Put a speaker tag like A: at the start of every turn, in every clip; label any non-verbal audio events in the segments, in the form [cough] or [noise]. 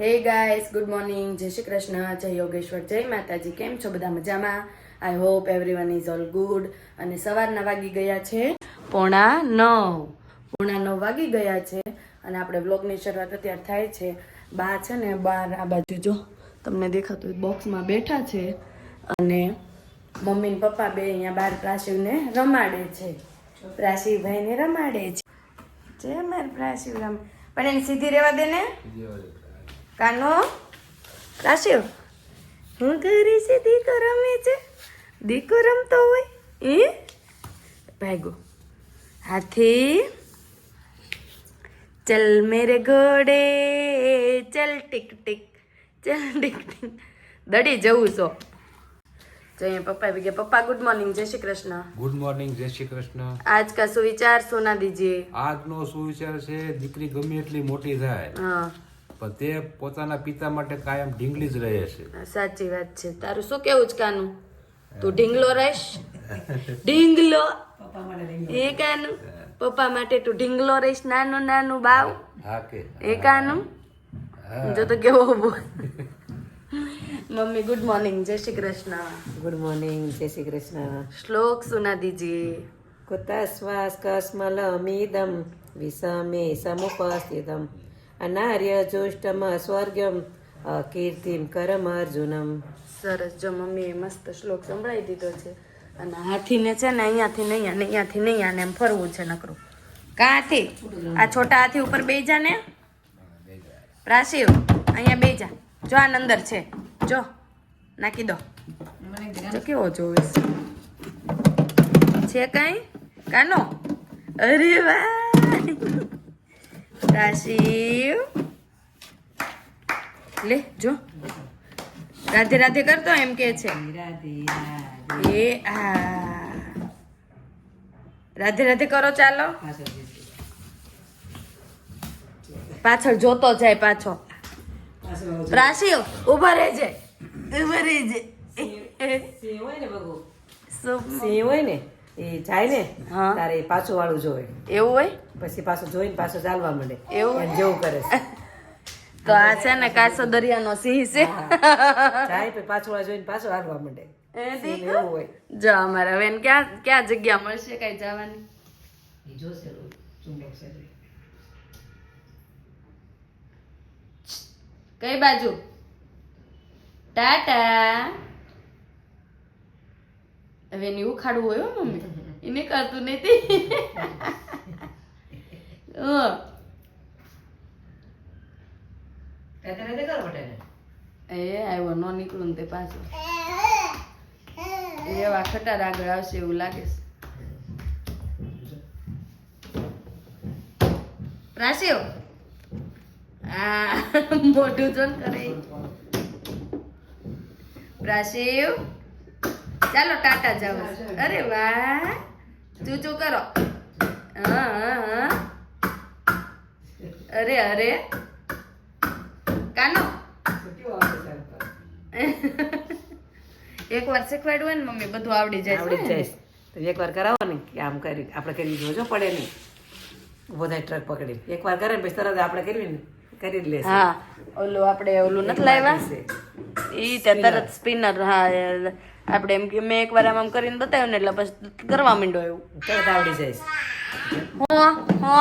A: હે guys good morning જય શ્રી કૃષ્ણ, જય યોગેશ્વર, જય માતાજી. કેમ છો બધા મજામાં? I hope everyone is all good અને સવારના વાગી ગયા છે. પોણા નવ. પોણા નવ વાગી ગયા છે અને આપણે બ્લોગની શરૂઆત અત્યારે થાય છે. બા છે ને બાર આ બાજુ જો તમને દેખાતું બોક્સમાં બેઠા છે. અને મમ્મી ને પપ્પા બે અહીંયા બાર પ્રાશિવને રમાડે છે. પ્રાશિવભાઈને રમાડે છે. જે મારે પ્રાશિવ રમ પણ એને સીધી રહેવા દે ને. કાનો? રાશિવ હું ઘરે છે દીકો રમે છે. દીકો રમતો હોય એ ભાગો હાથી ચલ મેરે ઘોડે ચલ ટીક ટીક ચલ ટીક ટીક. દડી જવું છો. અહીંયા પપ્પા બી પપ્પા ગુડ મોર્નિંગ જય શ્રી કૃષ્ણ.
B: ગુડ મોર્નિંગ જય શ્રી કૃષ્ણ.
A: આજ કા સુવિચાર સુના દીજીએ.
B: આજનો સુવિચાર છે દીકરી ગમે એટલી મોટી થાય.
A: હા.
B: પણ તે પોતાના પિતા માટે કાયમ ઢીંગલી જ રહે છે.
A: સાચી વાત છે. તારું શું કેવું છે કાનું? તું ઢીંગલો રહીશ? [laughs] ઢીંગલો? એ કાનું? પપ્પા માટે તું ઢીંગલો રહીશ નાનું નાનું બાવ? એ કાનું? જો તો કેવો બોલ મમ્મી ગુડ મોર્નિંગ જય શ્રી કૃષ્ણ.
C: ગુડ મોર્નિંગ જય શ્રી કૃષ્ણ.
A: શ્લોક સુના દીજીએ
C: કુતશ્વાસ કસ્મલમિદમ વિષમે સમુપસ્થિતમ. અનાર્ય જોષ્ટમ સ્વર્ગમ કીર્તિમ કરમ અર્જુનમ
A: સરસ. જો મમ્મીએ મસ્ત શ્લોક સંભળાવી દીધો છે. અને હાથીને છે ને અહીંયાથી નહીં અને અહીંયાથી નહીં અને એમ ફરવું છે નકરું. કા હાથી? આ છોટા હાથી ઉપર બે જા ને. પ્રાસીવ અહીંયા બે જા. જો આ અંદર છે. જો, નાખી દો. જો કેવો જોવે છે કાંઈ? કાનો? અરે વાહ! પ્રાશિવ લે જો. રાધે રાધે કરતો એમ કે છે. એ આ. રાધે રાધે કરો ચાલો. પાછળ જોતો જાય પાછો. પ્રાશિવ ઊભા રહેજે. ઊભા રહેજે.
C: હોય ને બગુ
A: શું-
C: હોય ને? એ જાય ને?
A: હા.
C: તારે પાછું વાળું જોવે.
A: એવું હોય?
C: પછી પાછું જોઈને પાછું ચાલવા માંડે.
A: એવું?
C: જેવું કરે છે.
A: તો આ છે ને કાસો દરિયાનો સિંહ છે.
C: જાય પછી પાછું જોઈને પાછું હાલવા માંડે. એવું હોય.
A: જો અમારા બેન ક્યાં ક્યાં જગ્યા મળશે કઈ જવાની?
C: જોશે ચુંબક છે
A: કઈ બાજુ? ટાટા. હવે એને ઉખાડવું હોય હો મમ્મી. એને કરતું નથી. [laughs]
C: બટેને
A: એ આવ્યો નો નીકળું તે પાછું. એવા ખટાર આગળ આવશે એવું લાગે છે. પ્રાસીવ આ મોઢું કરે. પ્રાસીવ ચાલો ટાટા જાવ અરે વાહ. ચૂચું કરો. હા હા હા. અરે અરે. કાનો? [laughs] એકવાર શીખવાડ્યું હોય ને મમ્મી બધું આવડી જાય
C: આવડી જાય. તો એકવાર કરાવો ને કે આમ કરી આપણે કરી જોજો પડે નહીં. ઊભો થાય ટ્રક પકડી એકવાર કરે ને પછી તરત આપણે કરવી ને કરી જ લેશે.
A: હા ઓલું આપણે ઓલું નથી લાવ્યા? એ તે તરત સ્પિનર હા આપણે એમ કે મેં એકવાર આમ આમ કરીને બતાવ્યું ને એટલે પછી કરવા માંડ્યો એવું.
C: તરત આવડી જાય
A: હો હો.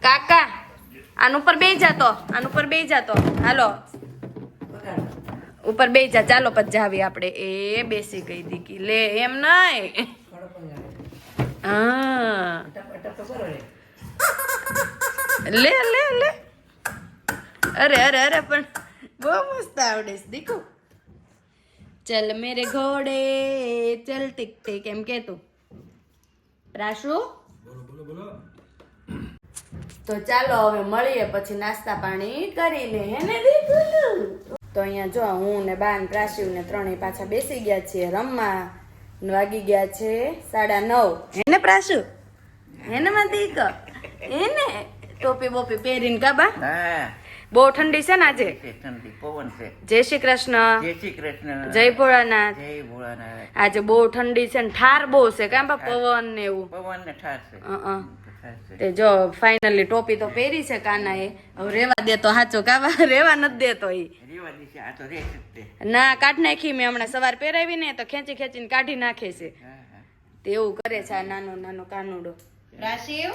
A: કાકા. આન ઉપર બે જાતો આન ઉપર બે જાતો હાલો. ઉપર બે જા, ચાલો પછી જાવી આપણે. એ બેસી ગઈ દીકી. લે, એમ નહીં હા. લે લે લે. અરે અરે અરે, પણ બહુ મસ્ત આવડે છે દીકુ. ચલ મેરે ઘોડે, ચલ ટીક ટીક, એમ કે તું. રાશુ? તો ચાલો હવે મળીએ પછી નાસ્તા પાણી કરીને હે ને તો અહીંયા જો હું ને બાન પ્રાસીવ ને ત્રણેય પાછા બેસી ગયા છીએ. રમવા વાગી ગયા છે સાડા નવ. હે ને પ્રાશુ હે ને માં દીક હે ને? ટોપી બોપી પહેરીને કાબા બહુ ઠંડી છે ને આજે?
D: ઠંડી પવન છે.
A: જય શ્રી કૃષ્ણ.
D: જય શ્રી કૃષ્ણ.
A: જય ભોળાનાથ.
D: જય ભોળાનાથ.
A: આજે બહુ ઠંડી છે ને ઠાર બહુ છે કાં બા પવન ને એવું?
D: પવન ને ઠાર છે.
A: અ. તે જો ફાઇનલી ટોપી તો પહેરી છે કાનાએ. હવે રેવા દે તો સાચો કાવા [laughs] રેવા નથી દેતો
D: તો તે.
A: ના કાઢ નાખી મેં હમણાં સવાર પહેરાવી ને તો ખેંચી ખેંચીને કાઢી નાખે છે. તે એવું કરે છે આ નાનો નાનો કાનુડો. રાશિવ?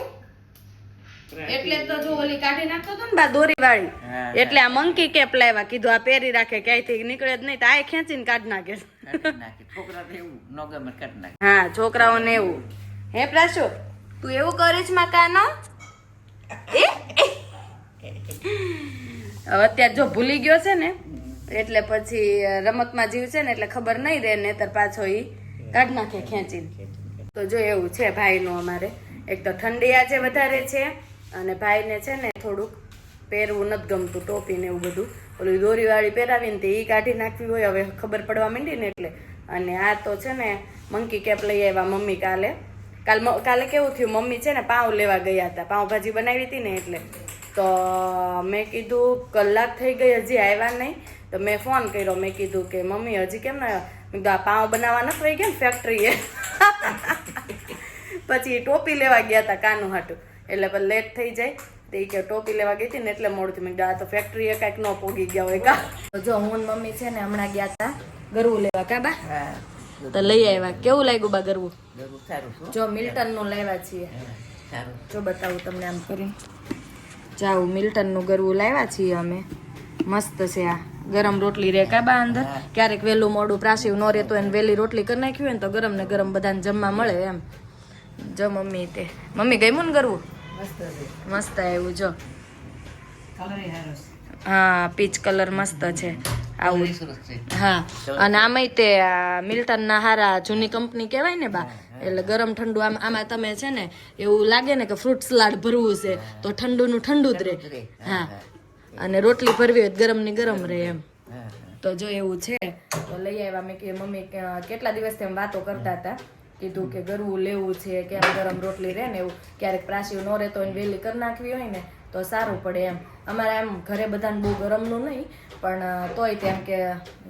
A: એટલે તો જો ઓલી કાઢી નાખતો હતો ને બા દોરી વાળી એટલે આ મંકી કેપ લાવ્યા કીધું આ પહેરી રાખે ક્યાંયથી નીકળે જ નહીં તો આ ખેંચીને કાઢી નાખે. છોકરા
D: કાઢી નાખે. એવું તો.
A: હા છોકરાઓને એવું. હે પ્રાશો? તું એવું કરીશમાં કાનો એ, એ. અત્યારે જો ભૂલી ગયો છે ને એટલે પછી રમતમાં જીવ છે ને એટલે ખબર નહીં રહે નહીતર પાછો ઈ કાઢ નાખે ખેંચીને. તો જો એવું છે ભાઈનું અમારે. એક તો ઠંડી આજે વધારે છે અને ભાઈને છે ને થોડુંક પહેરવું નથી ગમતું ટોપી ને એવું બધું. ઓલું દોરીવાળી પહેરાવીને તે એ કાઢી નાખવી હોય હવે ખબર પડવા માંડી ને એટલે. અને આ તો છે ને મંકી કેપ લઈ આવ્યા મમ્મી કાલે. કાલ કાલે કેવું થયું? મમ્મી છે ને પાઉં લેવા ગયા હતા. પાઉંભાજી બનાવી હતી ને એટલે. તો મેં કીધું કલાક થઈ ગઈ હજી આવ્યા નહીં. તો મેં ફોન કર્યો. મેં કીધું કે મમ્મી હજી કેમ ના મેં કીધું આ પાઉં બનાવવા નથી રહી ગયા ને ફેક્ટરીએ [laughs] પછી ટોપી લેવા ગયા હતા કાનું હાટું. એટલે પછી લેટ થઈ જાય. તે કે ટોપી લેવા ગઈ હતી ને એટલે મોડું થયું. મેં કીધું આ તો ફેક્ટરીએ કાંઈક ન પોગી ગયા હોય. કા. જો હું મમ્મી છે ને હમણાં ગયા હતા ગરવું લેવા. કા બા? તો લઈ આવ્યા. કેવું લાગ્યું બા ગરવું?
D: જરૂર સારું છે
A: જો મિલ્ટનનું લેવા છીએ
D: સારું.
A: જો બતાવું તમને આમ કરીને જાવ મિલ્ટનનું ગરવું લાવ્યા છીએ અમે. મસ્ત છે આ. ગરમ રોટલી રે કાબા અંદર? ક્યારેક વહેલું મોડું પ્રાસીવ ન રહેતો એને વહેલી રોટલી કરી નાખી હોય ને તો ગરમ ને ગરમ બધાને જમવા મળે એમ. જો મમ્મી તે. મમ્મી ગમ્યું ને ગરવું?
C: મસ્ત
A: આવ્યું જો. હા પીચ કલર મસ્ત છે. આવું. હા. અને આમાંય તે આ મિલ્ટનના હારા જૂની કંપની કહેવાય ને બા? એટલે ગરમ ઠંડુ આમ આમાં તમે છે ને એવું લાગે ને કે ફ્રૂટ સલાડ ભરવું છે તો ઠંડુનું ઠંડુ જ રહે હા અને રોટલી ભરવી હોય ગરમની ગરમ રહે એમ. તો જો એવું છે. તો લઈ આવ્યા મેં કે મમ્મી કેટલા દિવસથી એમ વાતો કરતા હતા. કીધું કે ગરવું લેવું છે ક્યારેક ગરમ રોટલી રહે ને એવું. ક્યારેક પ્રાસીવ ન રહેતો હોય વહેલી કરી નાખવી હોય ને તો સારું પડે એમ. અમારે એમ ઘરે બધાને બહુ ગરમનું નહીં, પણ તોય તેમ કે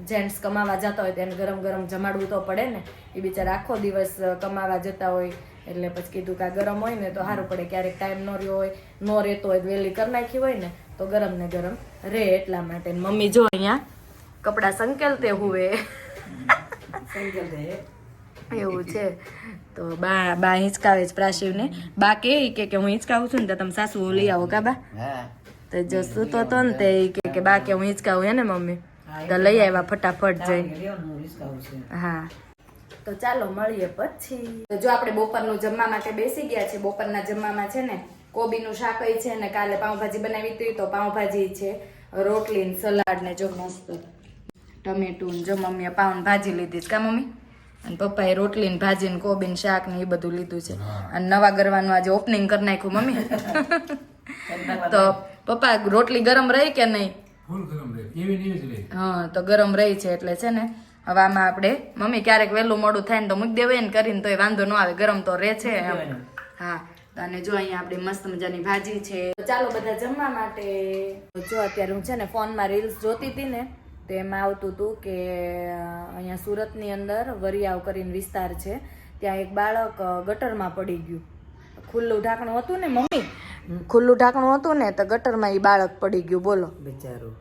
A: જેન્ટ્સ કમાવા જતા હોય તેને ગરમ ગરમ જમાડવું તો પડે ને. એ બિચારા આખો દિવસ કમાવા જતા હોય, એટલે પછી કીધું કે આ ગરમ હોય ને તો સારું પડે. ક્યારેક ટાઈમ ન રહ્યો હોય, ન રહેતો હોય વહેલી કરી નાખી હોય ને, તો ગરમ ને ગરમ રહે એટલા માટે. મમ્મી જો અહીંયા કપડા સંકેલતે હુએ.
C: સંકેલ છે
A: એવું છે. તો બા બા હિંચકાવે છે પ્રાશિવને. બા કે કે કે હું હિંચકાવું છું ને તો તમે સાસુ લઈ આવો કા બા? તો જો સૂતો તો ને તે કે કે બા કે હું હિંચકાવું હે ને મમ્મી? તો લઈ આવ્યા ફટાફટ
C: છે.
A: હા. તો ચાલો મળીએ પછી. તો જો આપણે બપોરનું જમવા માટે બેસી ગયા છે બપોરના જમવામાં છે ને કોબીનું શાક છે ને કાલે પાઉંભાજી બનાવી હતી તો પાઉંભાજી છે રોટલી ને સલાડ ને જો મસ્ત ટમેટું જો મમ્મીએ પાઉં ભાજી લીધી છે. કા મમ્મી? અને પપ્પાએ રોટલી ને ભાજી ને કોબી ને શાક ને એ બધું લીધું છે. અને નવા ગરવાનું આજે ઓપનિંગ કરી નાખ્યું મમ્મી. [laughs] તો પપ્પા રોટલી ગરમ રહી કે નહીં?
B: ફૂલ ગરમ રહે. એવી ને એવી જ રહે.
A: હા તો ગરમ રહી છે એટલે છે ને. હવે આમાં આપણે મમ્મી ક્યારેક વહેલું મોડું થાય ને તો મૂકી દેવાય ને કરીને તોય વાંધો ન આવે ગરમ તો રહે છે એમ. હા તો અને જો અહીંયા આપણી મસ્ત મજાની ભાજી છે. ચાલો બધા જમવા માટે. જો અત્યારે હું છે ને ફોનમાં રીલ્સ જોતી હતી ને તો એમાં આવતું હતું કે અહીંયા સુરતની અંદર વરિયાવ કરીને વિસ્તાર છે ત્યાં એક બાળક ગટરમાં પડી ગયું. ખુલ્લું ઢાંકણું હતું ને મમ્મી? ખુલ્લું ઢાંકણું હતું ને તો ગટરમાં એ બાળક પડી ગયું બોલો.
C: બિચારું.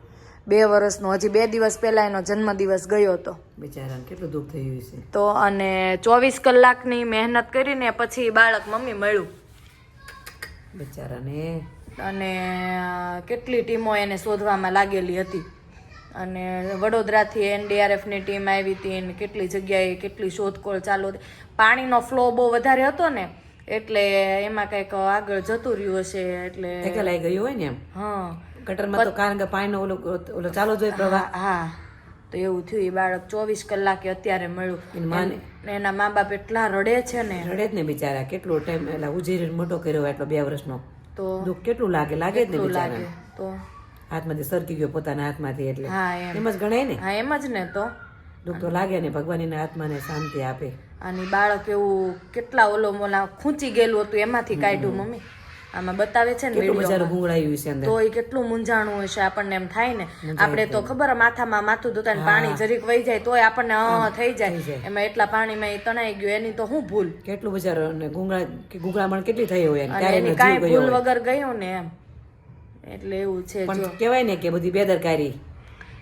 A: બે વર્ષનો હજી બે દિવસ પહેલા એનો જન્મદિવસ ગયો હતો.
C: બિચારાને કેટલું દુઃખ થયું છે
A: તો અને ચોવીસ કલાકની મહેનત કરીને પછી બાળક મમ્મી મળ્યું.
C: બિચારાને.
A: અને કેટલી ટીમો એને શોધવામાં લાગેલી હતી. અને વડોદરાથી એનડીઆરએફની ટીમ આવી હતી ને કેટલી જગ્યાએ કેટલી શોધખોળ ચાલુ હતી. પાણીનો ફ્લો બહુ વધારે હતો ને એટલે એમાં કંઈક આગળ જતું રહ્યું હશે એટલે
C: એકલાઈ ગયું હોય ને એમ?
A: હા.
C: ગટરમાં તો કારણ કે પાણીનો ઓલો ઓલો ચાલો જોઈએ પ્રવાહ.
A: હા. તો એવું થયું એ બાળક ચોવીસ કલાકે અત્યારે મળ્યું.
C: માને.
A: એના મા બાપ એટલા રડે છે ને.
C: રડે જ ને બિચારા કેટલો ટાઈમ એટલે ઉજેરીને મોટો કર્યો એટલો બે વર્ષનો.
A: તો
C: દુઃખ કેટલું લાગે? લાગે જ ને બિચારા
A: લાગે? તો
C: હાથમાંથી સરકી ગયો પોતાના હાથમાંથી એટલે.
A: એમ.
C: જ ગણાય ને?
A: હા એમ જ ને તો.
C: દુઃખ તો લાગે ને ભગવાન એના આત્માને શાંતિ આપે.
A: અને બાળક એવું કેટલા ઓલો મોલા ખૂંચી ગયેલું હતું એમાંથી કાઢ્યું મમ્મી. આમાં બતાવે છે ને.
C: ગુંગળાયું છે
A: તો એ કેટલું મૂંઝાણું હશે આપણને એમ થાય ને. આપણે તો ખબર માથામાં માથું ધોતા ને પાણી જરીક વહી જાય તોય આપણને અ થઈ જાય. એમાં એટલા પાણીમાં એ તણાઈ ગયું એની તો હું ભૂલ.
C: કેટલું બજાર ગુંગળા ગુંગળામણ કેટલી થઈ હોય
A: એની કાંઈ ભૂલ વગર ગયું ને એમ. એટલે એવું છે
C: પણ કહેવાય ને કે બધી બેદરકારી.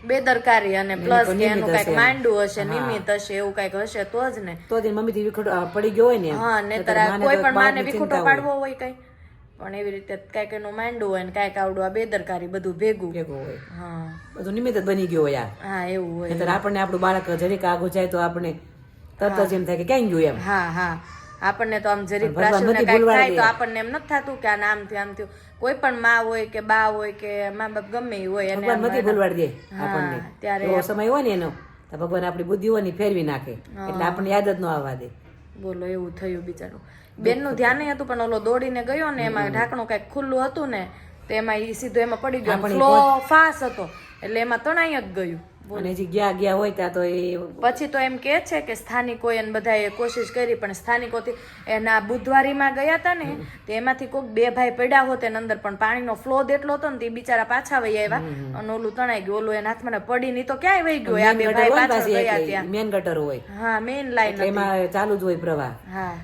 A: બેદરકારી અને પ્લસ કે એનું કંઈક માંડું હશે નિમિત્ત હશે એવું કંઈક હશે તો જ ને.
C: તો જ મમ્મી થી વિખોટો પડી ગયો હોય ને
A: હા
C: ને
A: કોઈ પણ માને વિખૂટો. પાડવો હોય. કઈ. પણ એવી રીતે કંઈક એનું માંડું હોય ને કંઈક આવડું આ બેદરકારી બધું ભેગું.
C: ભેગું હોય.
A: હા.
C: બધું નિમિત્ત બની ગયું હોય આ.
A: હા એવું હોય.
C: આપણને આપણું બાળક જરીક આગળ જાય તો આપણે તરત જ એમ થાય કે ક્યાં ગયું એમ.
A: હા હા. આપણને તો આમ જરી
C: પ્રાસુને
A: કાંઈક થાય તો આપણને એમ નથી થતું કે આ નામ થયું આમ થયું. કોઈ પણ માં હોય કે બા હોય કે મા બાપ ગમે એ હોય એને
C: નથી ભૂલવાડી દે આપણને.
A: ત્યારે
C: સમય હોય ને એનો તો ભગવાન આપણી બુદ્ધિ હોય ને ફેરવી નાખે. એટલે આપણને યાદ જ ન આવવા દે.
A: બોલો એવું થયું બિચારું. બેનનું ધ્યાન નહીં હતું પણ ઓલો દોડીને ગયો ને એમાં ઢાંકણું કંઈક ખુલ્લું હતું ને તો એમાં ઈ સીધો એમાં પડી ગયો ફ્લો ફાસ હતો. એટલે એમાં તણાઈ જ ગયું.
C: અને જે ગયા ગયા હોય ત્યાં તો એ
A: પછી તો એમ કે છે કે સ્થાનિકો એને બધાએ કોશિશ કરી પણ સ્થાનિકોથી એના બુધવારીમાં ગયા હતા ને તો એમાંથી કોઈક બે ભાઈ પડ્યા હોત એના અંદર પણ પાણીનો ફ્લો એટલો હતો ને તે બિચારા પાછા વહી આવ્યા. અને ઓલું તણાઈ ગયું ઓલું એના હાથમાં પડી નહીં તો ક્યાંય વહી ગયો? આ બે ભાઈ
C: પાછી
A: ગયા ત્યાં.
C: મેન ગટર હોય.
A: હા મેન લાઈન
C: એમાં ચાલુ જ હોય પ્રવાહ.
A: હા.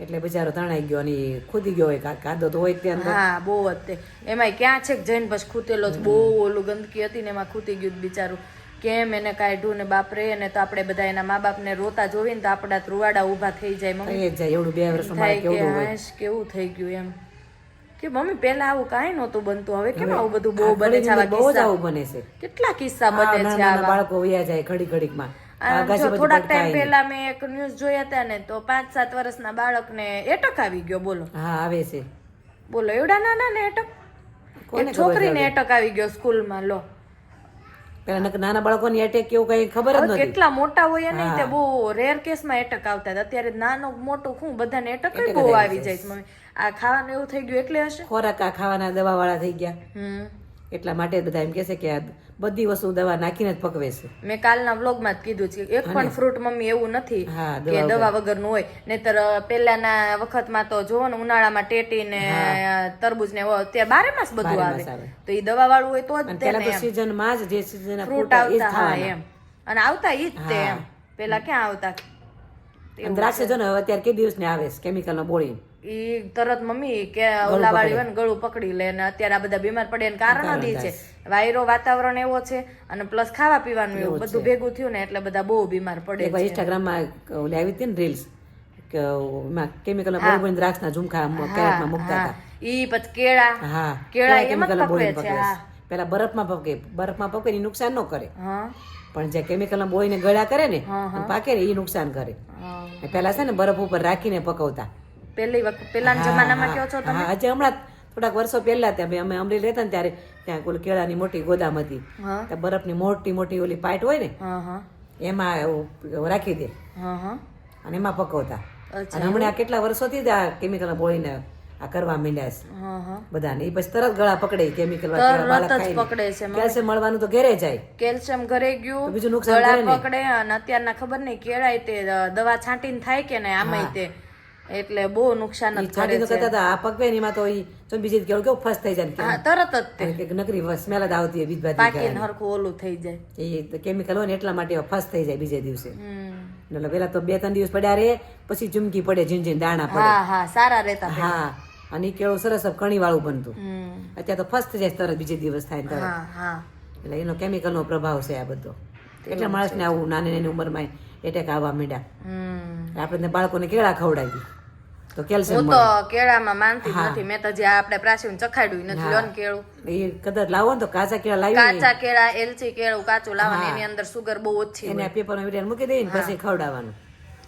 C: એટલે બિચારો તણાઈ ગયો અને ખુદી ગયો હોય કાદો તો હોય ત્યાં
A: હા બહુ જ તે. એમાંય ક્યાં છે જઈને પછી ખૂતેલો જ બહુ ઓલું ગંદકી હતી ને એમાં ખૂતી ગયું બિચારું. કેમ એને કાઢ્યું ને બાપરે એને તો આપણે બધા એના મા બાપને રોતા જોઈને તો આપણા તો રૂવાડા ઊભા થઈ જાય મમ્મી.
C: જાય એવડું બે વર્ષ
A: થાય કે હાશ કેવું થઈ ગયું એમ. કે મમ્મી પહેલા આવું કાંઈ નહોતું બનતું હવે કેમ આવું બધું બહુ બને છે આવા
C: બહુ જ આવું બને છે.
A: કેટલા કિસ્સા બને છે આવા?
C: બાળકો વયા જાય ઘડી ઘડીકમાં.
A: થોડાક ટાઈમ પહેલા મેં એક ન્યૂઝ જોયા હતા ને તો પાંચ સાત વર્ષના બાળકને એટક આવી ગયો બોલો.
C: હા આવે છે.
A: બોલો એવડા નાના ને એટક? છોકરીને એટક આવી ગયો સ્કૂલમાં લો.
C: પેલા નાના બાળકોની એટેક કેવું કઈ ખબર જ નથી
A: કેટલા મોટા હોય ને તે બહુ રેર કેસમાં એટક આવતા હતા. અત્યારે નાનો મોટો શું બધાને એટક બહુ આવી જાય છે મમ્મી. આ ખાવાનું એવું થઈ ગયું એટલે હશે?
C: ખોરાક આ ખાવાના દવા વાળા થઈ ગયા. એટલા માટે બધા એમ કહે છે કે આ બધી વસ્તુ દવા નાખીને જ પકવે છે.
A: મેં કાલના વ્લોગમાં જ કીધું છે એક પણ ફ્રૂટ મમ્મી એવું નથી કે દવા વગરનું હોય. નહીતર પહેલાના વખતમાં તો જોવો ને ઉનાળામાં ટેટી ને તરબૂચ ને અત્યારે બારે માસ બધું આવે. તો એ દવા વાળું હોય તો જ
C: અને
A: તે
C: પેલા
A: ને
C: તો
A: એમ
C: season માં જ જે સીઝન
A: ફ્રૂટ આવતા હા એમ. અને આવતા ઈ જ તે એમ. પેલા ક્યાં આવતા?
C: દ્રાક્ષ જો ને અત્યારે કે દિવસ ને આવે કેમિકલ નો બોળી.
A: ઈ તરત મમ્મી કે ઓલા વાળી હોય ને ગળું પકડી લે ને અત્યારે આ બધા બીમાર પડે એનું કારણ જ છે. વાયરો વાતાવરણ એવો છે અને પ્લસ ખાવા પીવાનું એવું બધું ભેગું થયું ને એટલે બધા બહુ બીમાર પડે
C: છે. ઇન્સ્ટાગ્રામ લાવી હતી ને રીલ્સ કેમિકલ ના બોળી બોળી દ્રાક્ષ ના ઝુમખા કેરેટમાં મૂકતા હતા.
A: ઈ પછી કેળા.
C: હા
A: કેળા એમ જ પકવે છે, હા.
C: પેલા બરફમાં પકે બરફમાં પકે નુકસાન ન કરે. પણ જે કેમિકલ બોઈને ગળા કરે ને પાકે ને એ નુકસાન કરે. પેલા છે ને બરફ ઉપર રાખીને પકવતા.
A: પેલી વખત પેલાના જમાનામાં કયો છો
C: તમે? હજી હમણાં થોડાક વર્ષો પહેલા ત્યાં અમે અમરેલી રહેતા ને ત્યારે ત્યાં ઓલી કેળાની મોટી ગોદામ હતી. ત્યાં બરફની મોટી મોટી ઓલી પાઇટ હોય ને એમાં રાખી દે. અને એમાં પકવતા. અને હમણાં આ કેટલા વર્ષોથી આ કેમિકલ બોળીને આ કરવા માંડ્યા છે. બધાને. એ પછી તરત ગળા પકડે કેમિકલ
A: તરત જ પકડે છે
C: કેલ્શિયમ મળવાનું તો ઘેરે જાય.
A: કેલ્શિયમ ઘરે ગયું
C: બીજું નુકસાન
A: પકડે અને અત્યારના ખબર નહીં કેળાય તે દવા છાંટીને થાય કે ને આમાંય તે. એટલે બહુ નુકસાન જ કરે છે.
C: કરતા આ પકવે ને એમાં તો ઈ તો બીજી કેવું કેવું ફસ થઈ જાય
A: હા તરત જ તે.
C: નકરી સ્મેલ જ આવતી હોય બીજ બાજુ
A: પાકીને હરખું ઓલું થઈ જાય.
C: એ કેમિકલ હોય ને એટલા માટે ફસ થઈ જાય બીજે દિવસે. એટલે પેલા તો બે ત્રણ દિવસ પડ્યા રે પછી ચુમકી પડે ઝીણ ઝીણ દાણા પડે.
A: હા હા સારા રહેતા
C: હા અને કેળું સરસ કણી વાળું બનતું. અત્યારે તો ફસ થઈ જાય તરત બીજે દિવસ થાય તરત. એટલે એનો કેમિકલ નો પ્રભાવ છે આ બધો. એટલે માણસને આવું નાની નાની ઉંમરમાં એટેક આવવા માંડ્યા આપણે બાળકોને કેળા ખવડાવી. તો કેલ્શિયમ
A: હું તો કેળામાં માનતી નથી. મેં તો જે આપણે પ્રાચીન ચખાડ્યું નથી લોન કેળું.
C: એ કદાચ લાવો ને તો કાચા કેળા લાવી
A: કાચા કેળા એલચી કેળું કાચું લાવવાનું એની અંદર સુગર બહુ ઓછી
C: એને પેપરમાં મૂકી દઈએ ને પછી ખવડાવવાનું.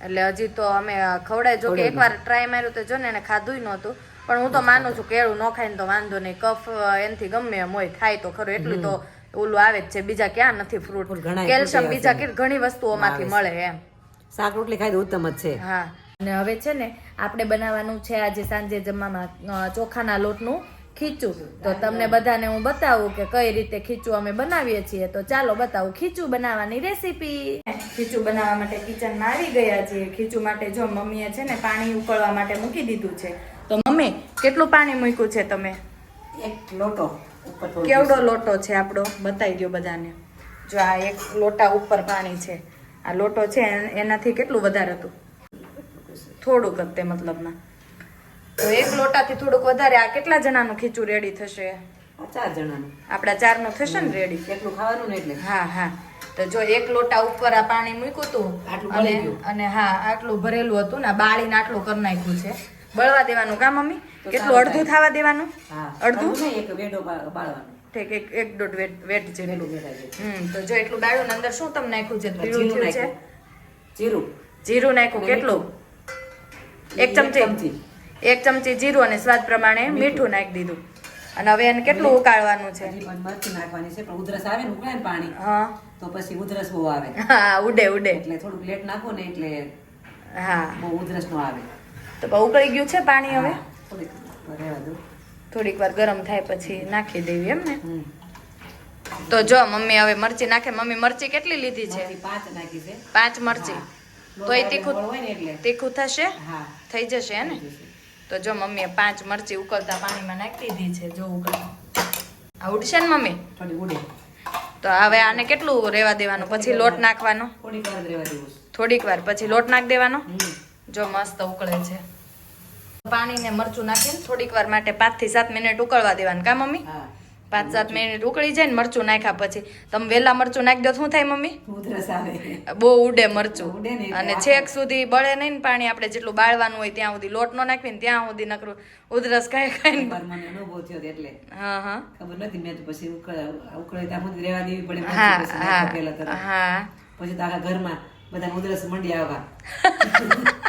A: એટલે હજી તો અમે ખવડાય જો કે એકવાર ટ્રાય માર્યું તો જો ને એને ખાધું નહોતું. પણ હું તો માનું છું કેળું ન ખાય ને તો વાંધો નહીં. કફ એનથી ગમે એમ હોય ખાય તો ખરું. એટલું તો ઓલું આવે જ છે. બીજા ક્યાં નથી ફ્રૂટ કેલ્શિયમ બીજા કે ઘણી વસ્તુઓમાંથી મળે એમ.
C: શાક રોટલી ખાઈ ઉત્તમ જ છે.
A: હા. અને હવે છે ને આપણે બનાવવાનું છે આજે સાંજે જમવામાં ચોખાના લોટનું ખીચું. તો તમને બધાને હું બતાવું કે કઈ રીતે ખીચું અમે બનાવીએ છીએ. તો ચાલો બતાવું. ખીચું બનાવવાની રેસીપી. ખીચું બનાવવા માટે કિચનમાં આવી ગયા છીએ. ખીચું માટે જો મમ્મીએ છે ને પાણી ઉકળવા માટે મૂકી દીધું છે. તો મમ્મી કેટલું પાણી મૂક્યું છે તમે?
C: એક લોટો.
A: કેવડો લોટો છે આપણો? બતાવી દો બધાને. જો આ એક લોટા ઉપર પાણી છે. આ લોટો છે એનાથી કેટલું વધારે હતું? થોડુંક જ તે મતલબમાં તો એક લોટાથી થોડુંક વધારે આ કેટલા જણાનું ખીચું રેડી થશે?
C: ચાર જણાનું.
A: આપણા ચારનું થશે ને રેડી
C: કેટલું ખાવાનું ને એટલે?
A: હા હા. તો જો એક લોટા ઉપર આ પાણી મૂક્યું હતું અને અને હા આટલું ભરેલું હતું ને બાળીને આટલું કરી નાખ્યું છે. બળવા દેવાનું કા મમ્મી? કેટલું અડધું થવા દેવાનું? અડધું?
C: એક વેડો બાળવાનો.
A: ઠીક એક એક દોઢ વેટ વેટ જેટલું. હમ તો જો એટલું બાળ્યું ને અંદર શું તમે નાખ્યું છે?
C: જીરું
A: છે?
C: જીરું.
A: જીરું નાખ્યું. કેટલું? એક ચમચી. એક ચમચી. જીરું અને સ્વાદ પ્રમાણે મીઠું. નાખી દીધું. અને હવે એને કેટલું ઉકાળવાનું છે?
C: મરચી નાખવાની છે પણ ઉધરસ આવે ને ઉકળે ને પાણી
A: હા.
C: તો પછી ઉધરસ બહુ આવે.
A: હા ઉડે ઉડે.
C: એટલે થોડુંક લેટ નાખો ને એટલે
A: હા.
C: બહુ ઉધરસ નો આવે.
A: તો બહુ ઉકળી ગયું છે પાણી હવે?
C: થોડીક
A: વાર ગરમ થાય પછી નાખી દેવી એમ ને? તો જો મમ્મી હવે મરચી નાખે. મમ્મી મરચી કેટલી લીધી છે?
C: પાંચ નાખી છે.
A: પાંચ મરચી.
C: તો
A: તોય તીખું તીખું થશે? થઈ જશે હે ને? તો જો મમ્મીએ પાંચ મરચી ઉકળતા પાણીમાં નાખી દીધી છે જો ઉકળે. આ ઉડશે ને મમ્મી?
C: થોડી ઉડે.
A: તો હવે આને કેટલું રેવા દેવાનું? પછી લોટ નાખવાનો?
C: થોડીક વાર દેવું.
A: થોડીક વાર પછી લોટ નાખી દેવાનો. જો મસ્ત ઉકળે છે. પાણીને મરચું નાખીને થોડીક વાર માટે પાંચથી સાત મિનિટ ઉકળવા દેવાનું. કા મમ્મી? પાંચ સાત મિનિટ ઉકળી જાય ને મરચું નાખ્યા પછી. તમે વેલા મરચું નાખી દો શું થાય મમ્મી? બહુ ઉડે મરચું.
C: ને
A: અને છેક સુધી બળે નહીં ને પાણી આપણે જેટલું બાળવાનું હોય ત્યાં સુધી. લોટ નો નાખવી ને ત્યાં સુધી નકરું ઉધરસ ખાઈ
C: એકવાર મને અનુભવ થયો એટલે.
A: હા હા.
C: ખબર નથી મેં તો પછી ઉકળે ત્યાં સુધી રહેવા દેવી પડે.
A: હા હા હા.
C: પછી તો આખા ઘરમાં બધા ઉધરસ મંડી આવવા. [laughs]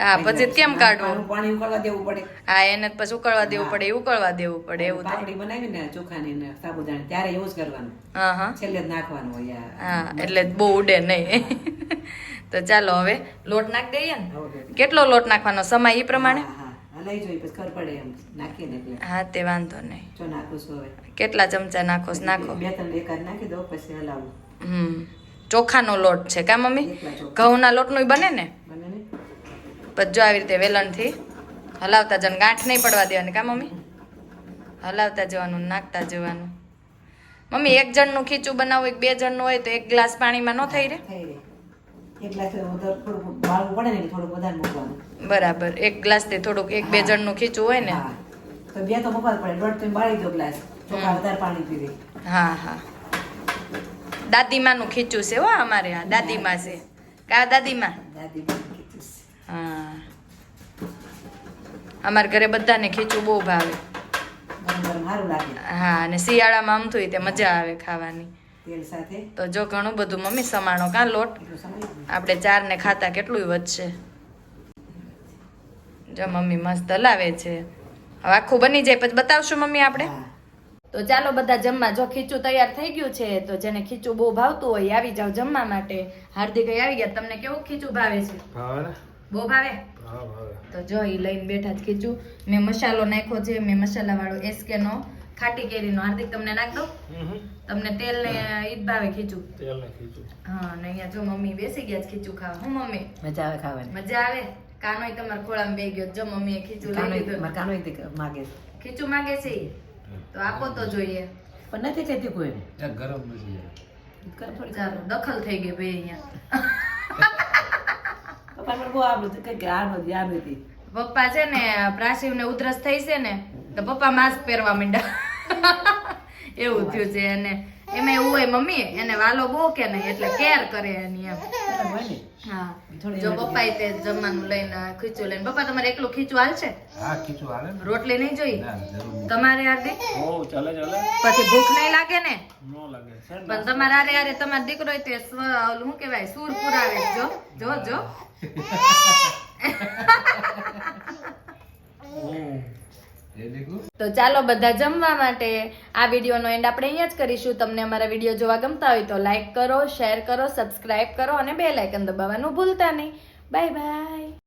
A: હા, પછી કેમ કાઢવું?
C: પાણી ઉકળવા દેવું પડે.
A: હા એને પછી ઉકળવા દેવું પડે ઉકળવા દેવું પડે એવું થાય.
C: બનાવી ને ચોખાની ને સાબુદાણા ત્યારે એવું જ કરવાનું.
A: હા હા.
C: છેલ્લે નાખવાનું હોય
A: હા એટલે બહુ ઉડે નહીં. [laughs] તો ચાલો હવે લોટ નાખી દઈએ ને? કેટલો લોટ નાખવાનો? સમય એ પ્રમાણે?
C: હા,
A: તે વાંધો નહીં. કેટલા ચમચા નાખો? નાખો.
C: બે ત્રણ એકાદ નાખી દો પછી હલાવું.
A: હમ. ચોખાનો લોટ છે. કા મમ્મી? ઘઉંના લોટનું બને ને? જો આવી રીતે વેલણથી હલાવતા જવાનું. ગાંઠ નહીં પડવા દેવાની. કા મમ્મી? હલાવતા જવાનું નાખતા જવાનું. મમ્મી એક જણનું ખીચું બનાવવું એક બે જણનું હોય તો એક ગ્લાસ પાણીમાં ન થઈ રહે? બરાબર એક ગ્લાસથી થોડુંક એક બે જણનું ખીચું હોય ને?
C: તો બે તો પડે. દોઢ તો બાળી દો ગ્લાસ. પાણી પીવે.
A: હા હા. દાદીમાનું ખીચું છે હો અમારે આ દાદીમા છે. કા દાદીમા. હા. અમારા ઘરે બધાને ખીચું બહુ ભાવે. હા અને શિયાળામાં આમ થયું તે મજા આવે ખાવાની. તો જો ઘણું બધું મમ્મી સમાણો કાં લોટ? આપણે ચાર ને ખાતા કેટલું વધશે. જો મમ્મી મસ્ત હલાવે છે. હવે આખું બની જાય પછી બતાવશું મમ્મી આપણે? તો ચાલો બધા જમવા જો ખીચું તૈયાર થઈ ગયું છે તો જેને ખીચું બહુ ભાવતું હોય આવી જાવ જમવા માટે. હાર્દિક આવી ગયા તમને કેવું ખીચું ભાવે છે? બહુ ભાવે? તો જો એ લઈને બેઠા જ ખીચું. મેં મસાલો નાખ્યો છે મેં મસાલા વાળો એસકે નો ખાટી કેરી નો હાર્દિક તમને નાખ દો તમને તેલ ને ઈદ ભાવે ખીચું?
B: તેલ ને ખીચું.
A: હા ને અહીંયા જો મમ્મી બેસી ગયા છે ખીચું ખાવા. હું મમ્મી?
C: મજા આવે ખાવાની.
A: મજા આવે? કાનોય તમારા ખોળામાં બે ગયો. જો મમ્મીએ ખીચું લઈ લીધું.
C: કાનોય માગે છે.
A: ખીચું માગે છે ઈ? તો આપો તો જોઈએ.
C: પણ નથી કહેતી
B: કોઈ ગરમ નથી
A: ચાલો દખલ થઈ ગઈ ભાઈ અહીંયા.
C: પપ્પા પણ બહુ આપણું કઈ આ નથી આ નથી.
A: પપ્પા છે ને પ્રાસીવ ને ઉધરસ થઈ છે ને તો પપ્પા માસ્ક પહેરવા માંડ્યા. એવું થયું છે અને એમાં એવું હોય મમ્મી એને વાલો બહુ કે નહીં એટલે કેર કરે એની એમ. હા. જો પપ્પા તે જમવાનું લઈને ખીચું લઈને. પપ્પા તમારે એકલું ખીચું હાલશે?
B: હા ખીચું હાલે
A: રોટલી નહીં જોઈ?
B: ના જરૂર નહીં.
A: તમારે હાર્દિક
B: ઓ ચાલે ચાલે.
A: પછી ભૂખ નહીં લાગે ને?
B: નો લાગે.
A: પણ તમારે આરે આરે તમારો દીકરો તે સ્વ ઓલું શું કહેવાય? સૂર પુરાવે. જો જો જો. [laughs] [laughs] તો ચાલો બધા જમવા માટે આ વિડીયોનો એન્ડ આપણે અહીંયા જ કરીશું. તમને અમારા વીડિયો જોવા ગમતા હોય તો લાઇક કરો શેર કરો સબસ્ક્રાઇબ કરો અને બે લાઇકન દબાવવાનું ભૂલતા નહીં. Bye bye